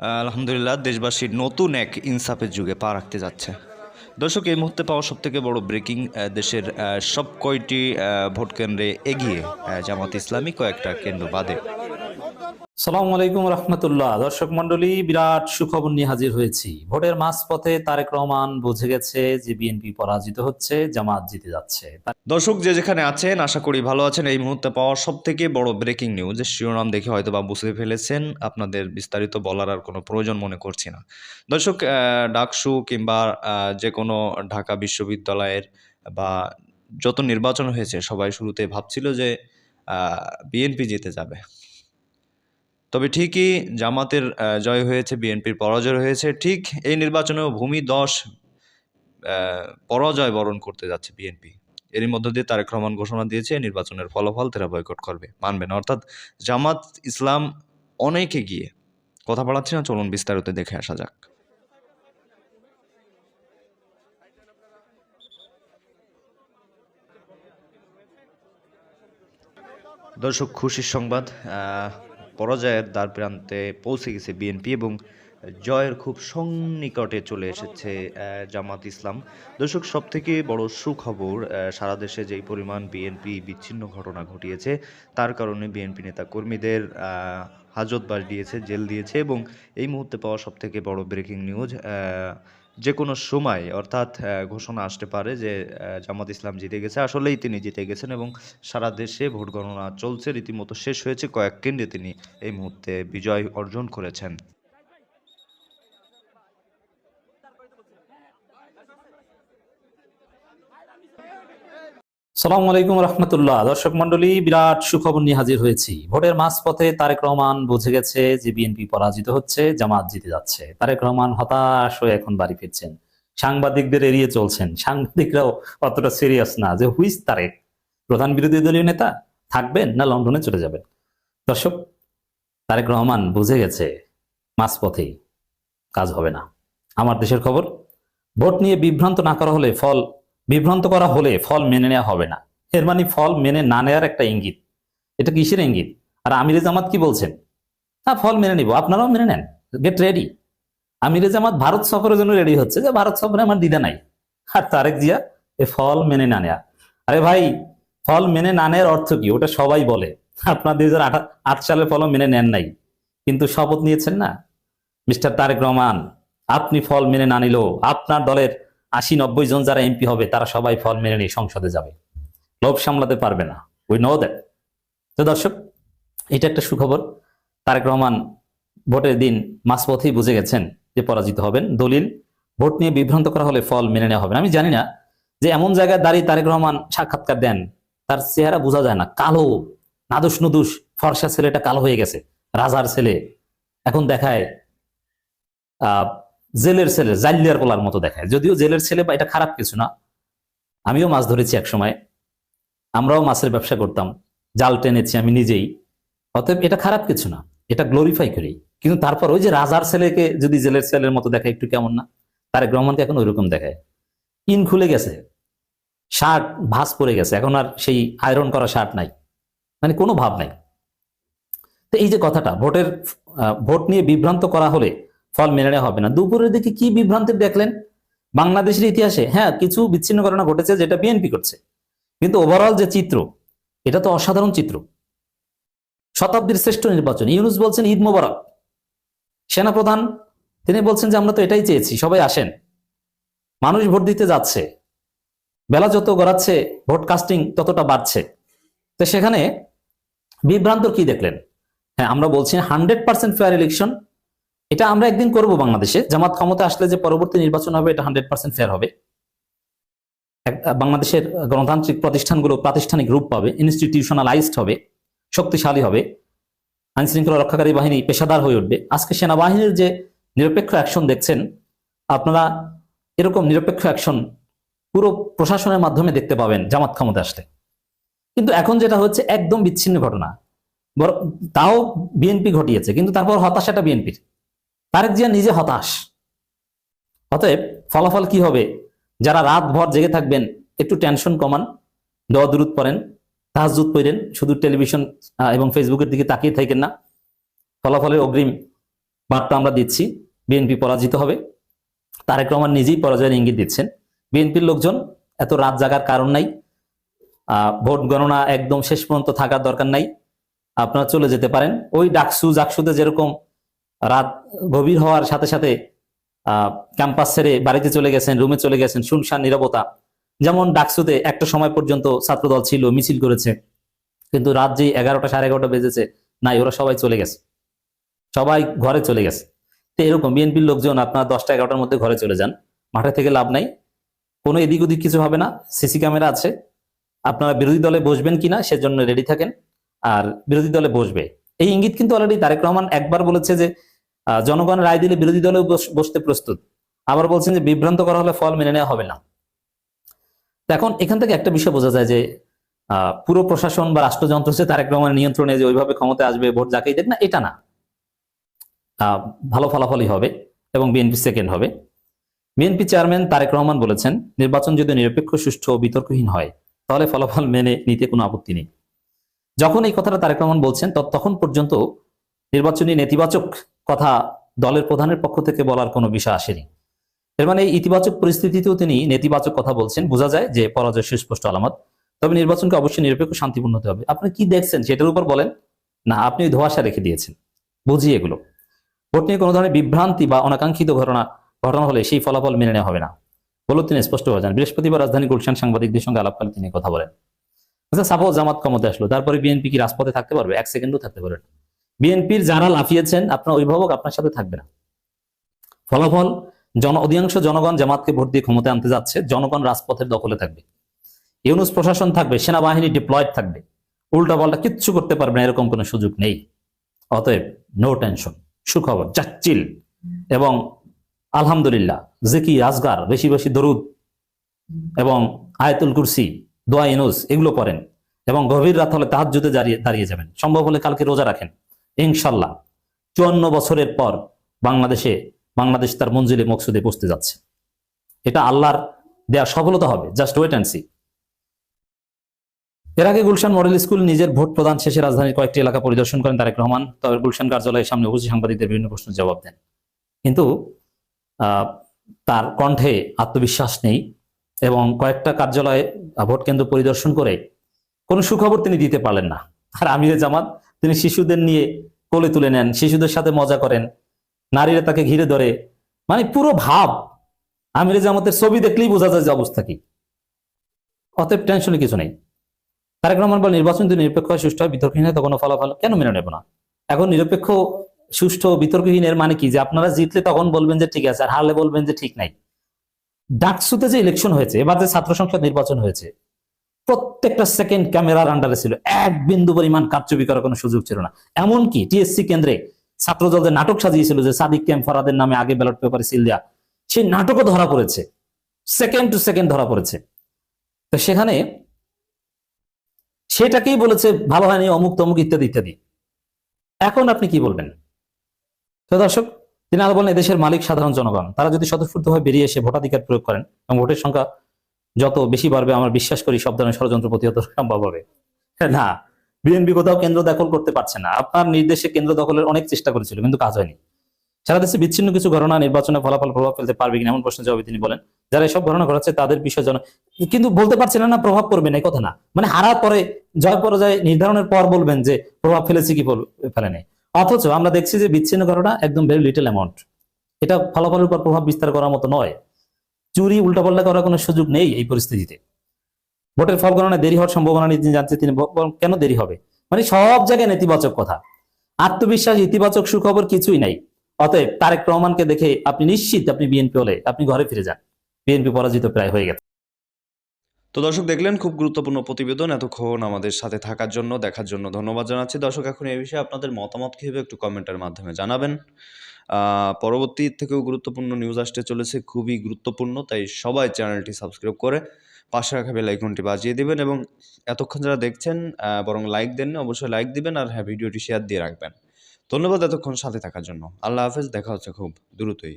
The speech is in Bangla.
আলহামদুলিল্লাহ দেশবাসীর নতুন এক ইনসাফের যুগে পা রাখতে যাচ্ছে। দর্শক, এই মুহূর্তে পাওয়া সব থেকে বড় ব্রেকিং দেশের সব কয়টি ভোট কেন্দ্রে এগিয়ে জামাত ইসলামী কয়েকটা কেন্দ্র বাদে। সালামু আলাইকুম রহমতুল্লাহ। দর্শক মন্ডলী বিরাট সুখবর নিয়ে হাজির হয়েছি। ভোটের মাঝপথে তারেক রহমান বুঝে গেছে যে বিএনপি পরাজিত হচ্ছে, জামাত জিতে যাচ্ছে। দর্শক, যে যেখানে আছেন, আশা করি ভালো আছেন। এই মুহূর্তে পাওয়া সব থেকে বড় ব্রেকিং নিউজ শিরোনাম দেখে হয়তো বা বুঝতে ফেলেছেন। আপনাদের বিস্তারিত বলার আর কোনো প্রয়োজন মনে করছি না। দর্শক ডাকসু কিংবা যে কোনো ঢাকা বিশ্ববিদ্যালয়ের বা যত নির্বাচন হয়েছে, সবাই শুরুতে ভাবছিল যে বিএনপি জিতে যাবে। তবে ঠিকই জামাতের জয় হয়েছে, বিএনপির পরাজয় হয়েছে। ঠিক এই নির্বাচনেও ভূমি দশ পরাজয় বরণ করতে যাচ্ছে বিএনপি। এরই মধ্য দিয়ে তারেক রহমান ঘোষণা দিয়েছে নির্বাচনের ফলাফল তারা বয়কট করবে। মানবে না অর্থাৎ জামাত ইসলাম অনেকে গিয়ে কথা বাড়াচ্ছি না, চলুন বিস্তারিত দেখে আসা যাক। দর্শক, খুশির সংবাদ পরাজয়ের দ্বার প্রান্তে পৌঁছে গেছে বিএনপি এবং জয়ের খুব সন্নিকটে চলে এসেছে জামাত ইসলাম। দর্শক সব থেকে বড় সুখবর সারা দেশে যেই পরিমাণ বিএনপি বিচ্ছিন্ন ঘটনা ঘটিয়েছে, তার কারণে বিএনপি নেতা কর্মীদের হাজত বাস দিয়েছে, জেল দিয়েছে এবং এই মুহূর্তে পাওয়া সব থেকে বড় ব্রেকিং নিউজ যে কোনো সময় অর্থাৎ ঘোষণা আসতে পারে যে জামাত ইসলাম জিতে গেছে। আসলেই তিনি জিতে গেছেন এবং সারা দেশে ভোট গণনা চলছে, রীতিমতো শেষ হয়েছে। কয়েক কেন্দ্রে তিনি এই মুহূর্তে বিজয় অর্জন করেছেন। সালামু আলাইকুম রহমতুল্লাহ। দর্শক মন্ডলী বিরাট সুখবর নিয়ে হাজির হয়েছি। ভোটের মাঝপথে তারেক রহমান বুঝে গেছে যে বিএনপি পরাজিত হচ্ছে, জামাত জিতে যাচ্ছে। তারেক রহমান হতাশ হয়ে এখন বাড়ি ফিরছেন। সাংবাদিকদের এড়িয়ে চলছেন। সাংবাদিকরাও অতটা সিরিয়াস না যে, হুইস তারেক, প্রধান বিরোধী দলীয় নেতা, থাকবেন না লন্ডনে চলে যাবেন? দর্শক, তারেক রহমান বুঝে গেছে, মাঝপথেই কাজ হবে না। আমার দেশের খবর, ভোট নিয়ে বিভ্রান্ত না করা হলে ফল বিভ্রান্ত করা হলে ফল মেনে নেওয়া হবে না। এর মানে ফল মেনে না নেওয়ার একটা ইঙ্গিত। এটা কিসের ইঙ্গিত? আর আমিরে জামাত কি বলছেন? হ্যাঁ ফল মেনে নিব। আপনারাও মেনে নেন। গেট রেডি আমিরে জামাত ভারত সফরের জন্য রেডি হচ্ছে যে ভারত সফরে আমার দিদা নাই। আর তারেক জিয়া এ ফল মেনে না নেয়া। আরে ভাই, ফল মেনে না নেওয়ার অর্থ কি? ওটা সবাই বলে। আপনার দুই হাজার আট সালের ফলও মেনে নেন নাই। কিন্তু শপথ নিয়েছেন না? মিস্টার তারেক রহমান, আপনি ফল মেনে না নিলেও আপনার দলের আশি নব্বই জন যারা এমপি হবে, তারা সবাই ফল মেনে নিয়ে সংসদে যাবে। লোভ সামলাতে পারবে না। উই নো দ্যাট তো দর্শক, এটা একটা সুখবর। তারেক রহমান ভোটের দিন মাঝপথেই বুঝে গেছেন যে পরাজিত হবেন। দলিল, ভোট নিয়ে বিভ্রান্ত করা হলে ফল মেনে নেওয়া হবে। আমি জানি না যে এমন জায়গায় দাঁড়িয়ে তারেক রহমান সাক্ষাৎকার দেন, তার চেহারা বোঝা যায় না। কালো নাদুস নুদুস ফর্সা ছেলেটা কালো হয়ে গেছে। রাজার ছেলে। এখন দেখায়, আহ জেলের ছেলে জাল্লিয়ার পোলার মতো দেখায়। যদিও জেলের ছেলে বা এটা খারাপ কিছু না। আমিও মাছ ধরেছি এক সময় আমরাও মাছের ব্যবসা করতাম। জাল টেনেছি আমি নিজেই। অতএব এটা খারাপ কিছু না। এটা গ্লোরিফাই করি। কিন্তু তারপর ওই যে রাজার ছেলেকে যদি জেলের ছেলের মতো দেখায়, একটু কেমন না? তারেক রহমানকে এখন ওইরকম দেখায়। ইন খুলে গেছে। শার্ট ভাঁজ পড়ে গেছে। এখন আর সেই আয়রন করা শার্ট নাই। মানে কোনো ভাব নাই। তো এই যে কথাটা, ভোটের ভোট নিয়ে বিভ্রান্ত করা হলে ফল মেনে নেওয়া হবে না। দুপুরের দিকে কি বিভ্রান্তি দেখলেন? বাংলাদেশের ইতিহাসে হ্যাঁ কিছু বিচ্ছিন্ন ঘটনা ঘটেছে যেটা বিএনপি করছে। কিন্তু ওভারঅল যে চিত্র, এটা তো অসাধারণ চিত্র। শতাব্দীর শ্রেষ্ঠ নির্বাচন, ইউনুস বলছেন ঈদ মোবারক। সেনাপ্রধান, তিনি বলছেন যে আমরা তো এটাই চেয়েছি, সবাই আসেন। মানুষ ভোট দিতে যাচ্ছে। বেলা যত গড়াচ্ছে, ভোট কাস্টিং ততটা বাড়ছে। তো সেখানে বিভ্রান্ত কি দেখলেন? হ্যাঁ আমরা বলছি হান্ড্রেড পার্সেন্ট ফেয়ার ইলেকশন এটা আমরা একদিন করব বাংলাদেশে। জামাত ক্ষমতা আসলে যে পরবর্তী নির্বাচন হবে, এটা হান্ড্রেড পার্সেন্ট ফেয়ার হবে। বাংলাদেশের গণতান্ত্রিক প্রতিষ্ঠানগুলো প্রাতিষ্ঠানিক রূপ পাবে ইনস্টিটিউশনালাইজড হবে, শক্তিশালী হবে আইন শৃঙ্খলা রক্ষাকারী বাহিনী পেশাদার হয়ে উঠবে। আজকে সেনাবাহিনীর যে নিরপেক্ষ অ্যাকশন দেখছেন, আপনারা এরকম নিরপেক্ষ অ্যাকশন পুরো প্রশাসনের মাধ্যমে দেখতে পাবেন জামাত ক্ষমতা আসলে। কিন্তু এখন যেটা হচ্ছে, একদম বিচ্ছিন্ন ঘটনা। তাও বিএনপি ঘটিয়েছে, কিন্তু তারপর হতাশাটা বিএনপির। তারেক জিয়া নিজে হতাশ। অতএব ফলাফল কি হবে? যারা রাত ভর জেগে থাকবেন, একটু টেনশন কমান, দোয়া দূরত পড়েন তাহাজুদ পড়েন, শুধু টেলিভিশন এবং ফেসবুকের দিকে তাকিয়ে থাকেন না। ফলাফলের অগ্রিম বার্তা আমরা দিচ্ছি, বিএনপি পরাজিত হবে। তারেক রহমান নিজেই পরাজয়ের ইঙ্গিত দিচ্ছেন। বিএনপির লোকজন, এত রাত জাগার কারণ নাই। ভোট গণনা একদম শেষ পর্যন্ত থাকার দরকার নাই। আপনারা চলে যেতে পারেন। ওই ডাকসু জাকসুতে যেরকম রাত গভীর হওয়ার সাথে সাথে ক্যাম্পাস ছেড়ে বাড়িতে চলে গেছেন, রুমে চলে গেছেন শুনশান নিরবতা। যেমন ডাকসুতে একটা সময় পর্যন্ত ছাত্রদল ছিল, মিছিল করেছে। কিন্তু রাত যে এগারোটা সাড়ে এগারোটা বেজেছে, নাই, ওরা সবাই চলে গেছে। সবাই ঘরে চলে গেছে। তো এরকম বিএনপির লোকজন আপনার দশটা এগারোটার মধ্যে ঘরে চলে যান। মাঠে থেকে লাভ নাই। কোনো এদিক ওদিক কিছু হবে না। সিসি ক্যামেরা আছে। আপনারা বিরোধী দলে বসবেন কিনা সেজন্য রেডি থাকেন। আর বিরোধী দলে বসবে। এই ইঙ্গিত কিন্তু অলরেডি তারেক রহমান একবার বলেছে যে জনগণ রায় দিলে বিরোধী দলেও বসতে প্রস্তুত। আবার বলছেন যে বিভ্রান্ত করা হলে ফল মেনে নেওয়া হবে না। এখন এখান থেকে একটা বিষয় বোঝা যায় যে পুরো প্রশাসন বা রাষ্ট্রযন্ত্র হচ্ছে তারেক রহমানের নিয়ন্ত্রণে যে ওইভাবে ক্ষমতা আসবে, ভোট যাকেই দেখ না, এটা না। ভালো ফলাফলই হবে এবং বিএনপি সেকেন্ড হবে। বিএনপি চেয়ারম্যান তারেক রহমান বলেছেন, নির্বাচন যদি নিরপেক্ষ, সুষ্ঠু ও বিতর্কহীন হয়, তাহলে ফলাফল মেনে নিতে কোনো আপত্তি নেই। যখন এই কথাটা তারেক রহমান বলছেন তখন পর্যন্ত নির্বাচনী নেতিবাচক কথা দলের প্রধানের পক্ষ থেকে বলার কোনো বিষয় আসেনি। এর মানে এই ইতিবাচক পরিস্থিতিতেও তিনি নেতিবাচক কথা বলছেন। বোঝা যায় যে পরাজয় সুস্পষ্ট আলামত। তবে নির্বাচনকে অবশ্যই নিরপেক্ষ, শান্তিপূর্ণ হতে হবে। আপনি কি দেখছেন সেটার উপর বলেন? না, আপনি ধোয়াশা রেখে দিয়েছেন। বুঝিয়ে এগুলো। ভোট নিয়ে কোনো ধরনের বিভ্রান্তি বা অনাকাঙ্ক্ষিত ঘটনা ঘটনা হলে সেই ফলাফল মেনে নেওয়া হবে না। বলে তিনি স্পষ্ট হয়ে যান। বৃহস্পতিবার রাজধানী গুলশান সাংবাদিকদের সঙ্গে আলাপকালে তিনি কথা বলেন। আচ্ছা সাপোজ জামাত ক্ষমতা আসলো। তারপরে বিএনপি কি রাজপথে থাকতে পারবে? এক সেকেন্ডও থাকতে পারবে বিএনপির যারা লাফিয়েছেন, আপনার অভিভাবক আপনার সাথে থাকবে না। ফলাফল, জন, অধিকাংশ জনগণ জামাতকে ভোট দিয়ে ক্ষমতায় আনতে যাচ্ছে, জনগণ রাজপথের দখলে থাকবে। ইউনুস প্রশাসন থাকবে, সেনাবাহিনী ডিপ্লয়েড থাকবে। উল্টা পাল্টা কিচ্ছু করতে পারবে না, এরকম কোনো সুযোগ নেই। অতএব নো টেনশন সুখবর, চাচ্চিল। এবং আলহামদুলিল্লাহ, জেকি, আজগার, বেশি বেশি দরুদ এবং আয়তুল কুরসি, দোয়া ইনুস এগুলো পড়েন এবং গভীর রাত হলে তাহার যুদ্ধে দাঁড়িয়ে দাঁড়িয়ে যাবেন। সম্ভব হলে কালকে রোজা রাখেন। ইনশাল্লাহ চুয়ান্ন বছরের পর বাংলাদেশে, বাংলাদেশ তার মঞ্জিলে, মকসুদে পৌঁছতে যাচ্ছে। এটা আল্লাহর দেয়া সফলতা হবে জাস্ট ওয়েট অ্যান্ড সি এর আগে গুলশান মডেল স্কুল নিজের ভোট প্রদান শেষে রাজধানীর কয়েকটি এলাকা পরিদর্শন করেন তারেক রহমান। তবে গুলশান কার্যালয়ের সামনে উপস্থিত সাংবাদিকদের বিভিন্ন প্রশ্নের জবাব দেন। কিন্তু তার কণ্ঠে আত্মবিশ্বাস নেই এবং কয়েকটা কার্যালয়ে ভোট কেন্দ্র পরিদর্শন করে কোনো সুখবর তিনি দিতে পারলেন না। আর আমিরে জামাত, তিনি শিশুদের নিয়ে কোলে তুলে নেন, শিশুদের সাথে মজা করেন, নারীরা তাকে ঘিরে ধরে। মানে পুরো ভাব। আমিরে জামাতের ছবি দেখলেই বোঝা যায় যে অবস্থা কি। অতএব টেনশনে কিছু নেই। তারেক রহমান বল নির্বাচন যদি নিরপেক্ষ হয়, সুষ্ঠু হয়, বিতর্কহীন হয় তখন ফলাফল কেন মেনে নেব না? এখন নিরপেক্ষ, সুষ্ঠু, বিতর্কহীন এর মানে কি? যে আপনারা জিতলে তখন বলবেন যে ঠিক আছে, আর হারলে বলবেন যে ঠিক নাই। ডাকসুতে যে ইলেকশন হয়েছে, এবার যে ছাত্র সংসদ নির্বাচন হয়েছে প্রত্যেকটা সেকেন্ড ক্যামেরার আন্ডারে ছিল। এক বিন্দু পরিমাণ কারচুপি করার কোনো সুযোগ ছিল না। এমনকি টিএসসি কেন্দ্রে ছাত্র যে নাটক সাজিয়েছিল যে সাদিক ক্যাম্প ফরাদের নামে আগে ব্যালট পেপারে সিল দেয়া। সেই নাটকও ধরা পড়েছে। সেকেন্ড টু সেকেন্ড ধরা পড়েছে। তো সেখানে সেটাকেই বলেছে, ভালো হয়নি, অমুক তমুক ইত্যাদি ইত্যাদি। এখন আপনি কি বলবেন? তো দর্শক, তিনি আরও বলেন দেশের মালিক সাধারণ জনগণ। তারা যদি স্বতঃস্ফূর্তভাবে বেরিয়ে এসে ভোটাধিকার প্রয়োগ করেন এবং ভোটের সংখ্যা যত বেশি বাড়বে, আমার বিশ্বাস করি সব ধরনের ষড়যন্ত্র প্রতিহত সম্ভব হবে। না, বিএনপি কোথাও কেন্দ্র দখল করতে পারছে না। আপনার নির্দেশে কেন্দ্র দখলের অনেক চেষ্টা করেছিল, কিন্তু কাজ হয়নি। সারা দেশে বিচ্ছিন্ন কিছু ঘটনা, নির্বাচনে ফলাফল প্রভাব ফেলতে পারবে কিনা এমন প্রশ্নের জবাবে তিনি বলেন, যারা এসব ঘটনা ঘটাচ্ছে তাদের বিষয় জন কিন্তু বলতে পারছেন না প্রভাব পড়বে না কথা না। মানে হারার পরে, জয় পরাজয় নির্ধারণের পর বলবেন যে প্রভাব ফেলেছে কি ফেলে নেই অথচ আমরা দেখছি যে বিচ্ছিন্ন ঘটনা একদম ভেরি লিটল অ্যামাউন্ট এটা ফলাফলের উপর প্রভাব বিস্তার করার মতো নয়। চুরি, উল্টাপাল্টা করার কোনো সুযোগ নেই এই পরিস্থিতিতে। ভোটের ফল গণনা দেরি হওয়ার সম্ভাবনা নিয়ে জানতে তিনি কেন দেরি হবে? মানে সব জায়গায় নেতিবাচক কথা। আত্মবিশ্বাস, ইতিবাচক সুখবর কিছুই নাই। অতএব তারেক রহমানকে দেখে আপনি নিশ্চিত আপনি বিএনপি হলে আপনি ঘরে ফিরে যান। বিএনপি পরাজিত প্রায় হয়ে গেছে। তো দর্শক দেখলেন, খুব গুরুত্বপূর্ণ প্রতিবেদন এতক্ষণ আমাদের সাথে থাকার জন্য, দেখার জন্য ধন্যবাদ জানাচ্ছি। দর্শক, এখন এই বিষয়ে আপনাদের মতামত কী হবে একটু কমেন্টের মাধ্যমে জানাবেন। পরবর্তী থেকেও গুরুত্বপূর্ণ নিউজ আসতে চলেছে, খুবই গুরুত্বপূর্ণ, তাই সবাই চ্যানেলটি সাবস্ক্রাইব করে পাশে রাখা বেল আইকনটি বাজিয়ে দিবেন এবং এতক্ষণ যারা দেখছেন বরং লাইক দেন অবশ্যই লাইক দিবেন আর হ্যাঁ ভিডিওটি শেয়ার দিয়ে রাখবেন। ধন্যবাদ এতক্ষণ সাথে থাকার জন্য। আল্লাহ হাফেজ, দেখা হচ্ছে খুব দ্রুতই।